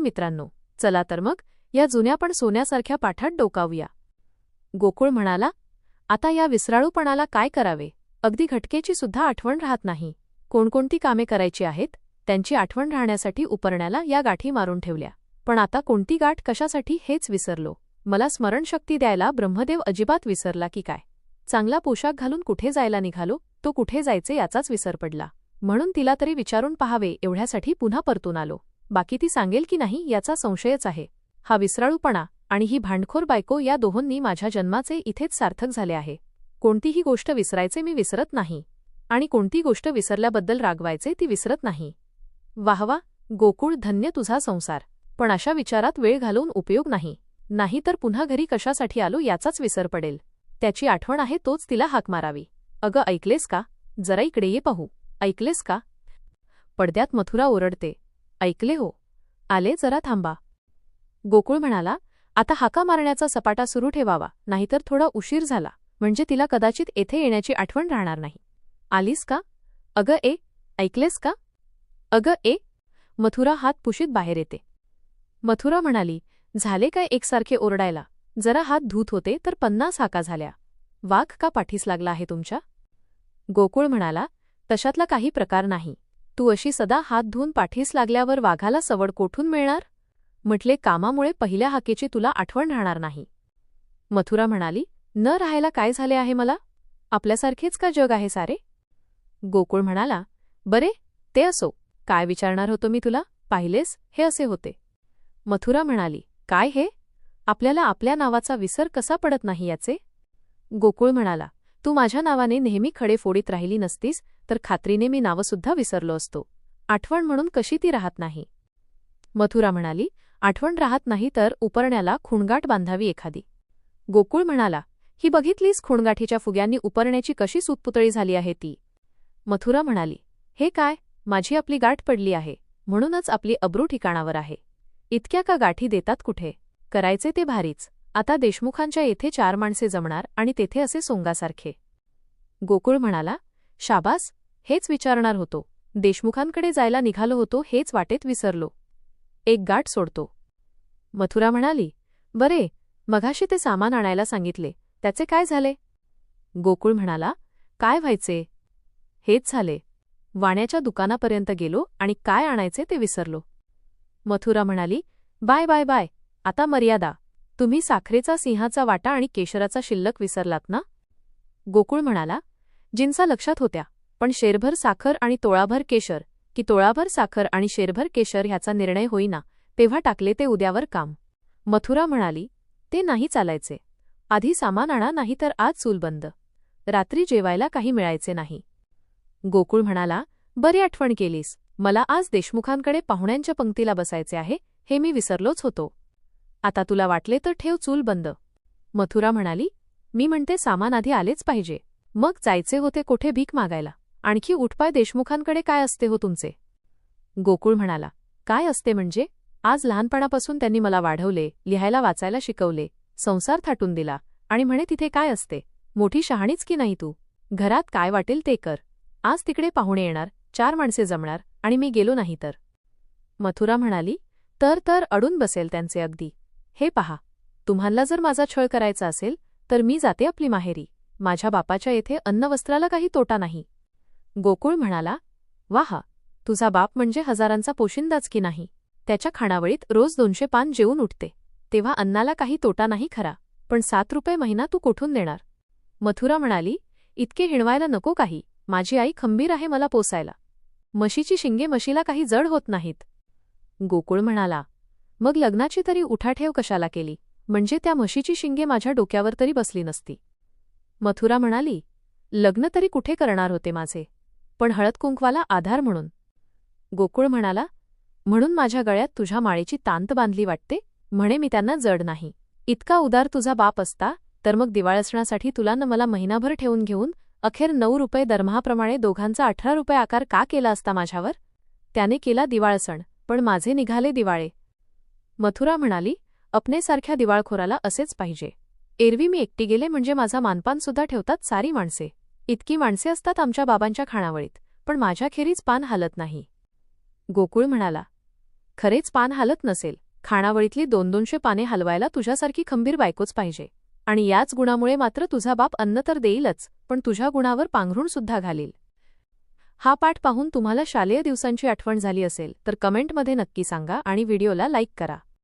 मित्रांनो चला तर मग या जुन्या पण सोन्यासारख्या पाठात डोकावूया. गोकुळ म्हणाला आता या विसराळूपणाला काय करावे? अगदी घटकेची सुद्धा आठवण राहत नाही. कोणकोणती कामे करायची आहेत? त्यांची आठवण राहण्यासाठी उपरण्याला या गाठी मारून ठेवल्या. पण आता कोणती गाठ कशासाठी हेच विसरलो. मला स्मरणशक्ती द्यायला ब्रह्मदेव अजिबात विसरला की काय? चांगला पोशाख घालून कुठे जायला निघालो? तो कुठे जायचे याचाच विसर पडला. म्हणून तिला तरी विचारून पहावे एवढ्यासाठी पुन्हा परतून आलो. बाकी ती सांगेल की नाही याचा संशयच आहे. हा विसराळूपणा आणि ही भांडखोर बायको या दोहोंनी माझ्या जन्माचे इथेच सार्थक झाले आहे. कोणतीही गोष्ट विसरायचे मी विसरत नाही. आणि कोणती गोष्ट विसरल्याबद्दल रागवायचे ती विसरत नाही. वाहवा गोकुळ धन्य तुझा संसार. पण अशा विचारात वेळ घालवून उपयोग नाही. नाहीतर पुन्हा घरी कशासाठी आलो याचाच विसर पडेल. त्याची आठवण आहे तोच तिला हाक मारावी. अगं ऐकलेस का? जरा इकडे ये पाहू. ऐकलेस का पडद्यात मथुरा ओरडते. ऐकले हो. आले जरा थांबा. गोकुळ म्हणाला आता हाका मारण्याचा सपाटा सुरू ठेवावा नाहीतर थोडा उशीर झाला म्हणजे तिला कदाचित येथे येण्याची आठवण राहणार नाही. आलीस का? अगं ए ऐकलेस का? अगं ए मथुरा हात पुशीत बाहेर येते. मथुरा म्हणाली झाले काय एकसारखे ओरडायला? जरा हात धूत होते तर पन्नास हाका झाल्या. वाघ का पाठीस लागला आहे तुमच्या? गोकुळ म्हणाला तशातला काही प्रकार नाही. तू अशी सदा हात धुवून पाठीस लागल्यावर वाघाला सवड कोठून मिळणार? म्हटले कामामुळे पहिल्या हाकेची तुला आठवण राहणार नाही. मथुरा म्हणाली न राहायला काय झाले आहे मला? आपल्यासारखेच का जग आहे सारे? गोकुळ म्हणाला बरे ते असो. काय विचारणार होतो मी तुला? पाहिलेस हे असे होते. मथुरा म्हणाली काय हे? आपल्याला आपल्या नावाचा विसर कसा पडत नाही याचे? गोकुळ म्हणाला तू माझ्या नावाने नेहमी खडे फोडीत राहिली नसतीस तर खात्रीने मी नावंसुद्धा विसरलो असतो. आठवण म्हणून कशी ती राहत नाही. मथुरा म्हणाली आठवण राहत नाही तर उपरण्याला खुणगाट बांधावी एखादी. गोकुळ म्हणाला ही बघितलीस खुणगाठीच्या फुग्यांनी उपरण्याची कशी सुतपुतळी झाली आहे ती? मथुरा म्हणाली हे काय माझी आपली गाठ पडली आहे म्हणूनच आपली अब्रू ठिकाणावर आहे. इतक्या का गाठी देतात कुठे? करायचे ते भारीच. आता देशमुखांच्या येथे चार माणसे जमणार आणि तेथे असे सोंगासारखे. गोकुळ म्हणाला शाबास हेच विचारणार होतो. देशमुखांकडे जायला निघालो होतो हेच वाटेत विसरलो. एक गाठ सोडतो. मथुरा म्हणाली बरे मघाशी ते सामान आणायला सांगितले. त्याचे काय झाले? गोकुळ म्हणाला काय व्हायचे? हेच झाले. वाण्याच्या दुकानापर्यंत गेलो आणि काय आणायचे ते विसरलो. मथुरा म्हणाली बाय बाय बाय. आता मर्यादा. तुम्ही साखरेचा सिंहाचा वाटा आणि केशराचा शिल्लक विसरलात ना? गोकुळ म्हणाला जिन्सा लक्षात होत्या. पण शेरभर साखर आणि तोळाभर केशर. की तोळाभर साखर आणि शेरभर केशर ह्याचा निर्णय होईना तेव्हा टाकले ते उद्यावर काम. मथुरा म्हणाली ते नाही चालायचे. आधी सामान आणा नाही तर आज चूल बंद. रात्री जेवायला काही मिळायचे नाही. गोकुळ म्हणाला बरी आठवण केलीस. मला आज देशमुखांकडे पाहुण्यांच्या पंक्तीला बसायचे आहे हे मी विसरलोच होतो. आता तुला वाटले तर ठेव चूल बंद. मथुरा म्हणाली मी म्हणते सामान आधी आलेच पाहिजे. मग जायचे होते कोठे भीक मागायला. आणखी उठपाय देशमुखांकडे काय असते हो तुमचे? गोकुळ म्हणाला काय असते म्हणजे? आज लहानपणापासून त्यांनी मला वाढवले लिहायला वाचायला शिकवले संसार थाटून दिला. आणि म्हणे तिथे काय असते? मोठी शहाणीच की नाही तू? घरात काय वाटेल ते कर. आज तिकडे पाहुणे येणार चार माणसे जमणार आणि मी गेलो नाही तर. मथुरा म्हणाली तर तर अडून बसेल त्यांचे अगदी. हे पहा तुम्हाला जर माझा छळ करायचा असेल तर मी जाते आपली माहेरी. माझ्या बापाच्या येथे अन्नवस्त्राला काही तोटा नाही. गोकुळ म्हणाला वाह तुझा बाप म्हणजे हजारांचा पोशिंदाच की नाही? त्याच्या खाणावळीत रोज दोनशे पान जेवून उठते. तेव्हा अन्नाला काही तोटा नाही खरा पण सात रुपये महिना तू कोठून देणार? मथुरा म्हणाली इतके हिणवायला नको काही. माझी आई खंबीर आहे मला पोसायला. म्हशीची शिंगे म्हशीला काही जड होत नाहीत. गोकुळ म्हणाला मग लग्नाची तरी उठाठेव कशाला केली? म्हणजे त्या म्हशीची शिंगे माझ्या डोक्यावर तरी बसली नसती. मथुरा म्हणाली लग्न तरी कुठे करणार होते माझे? पण हळद कुंकवाला आधार म्हणून. गोकुळ म्हणाला म्हणून माझ्या गळ्यात तुझ्या माळेची तांत बांधली वाटते? म्हणे मी त्यांना जड नाही. इतका उदार तुझा बाप असता तर मग दिवाळसणासाठी तुला न मला महिनाभर ठेवून घेऊन अखेर नऊ रुपये दरमहाप्रमाणे दोघांचा अठरा रुपये आकार का केला असता माझ्यावर? त्याने केला दिवाळसण पण माझे निघाले दिवाळे. मथुरा म्हणाली अपनेसारख्या दिवाळखोराला असेच पाहिजे. एरवी मी एकटी गेले म्हणजे माझा मानपानसुद्धा ठेवतात सारी माणसे. इतकी माणसे असतात आमच्या बाबांच्या खाणावळीत पण माझ्याखेरीज पान हालत नाही. गोकुळ म्हणाला खरेच पान हालत नसेल. खाणावळीतली दोन दोनशे पाने हलवायला तुझ्यासारखी खंबीर बायकोच पाहिजे. आणि याच गुणामुळे मात्र तुझा बाप अन्न तर देईलच पण तुझ्या गुणावर पांघरून सुद्धा घालील. हा पाठ पाहून तुम्हाला शालेय दिवसांची आठवण झाली असेल तर कमेंटमध्ये नक्की सांगा आणि व्हिडिओला लाईक करा.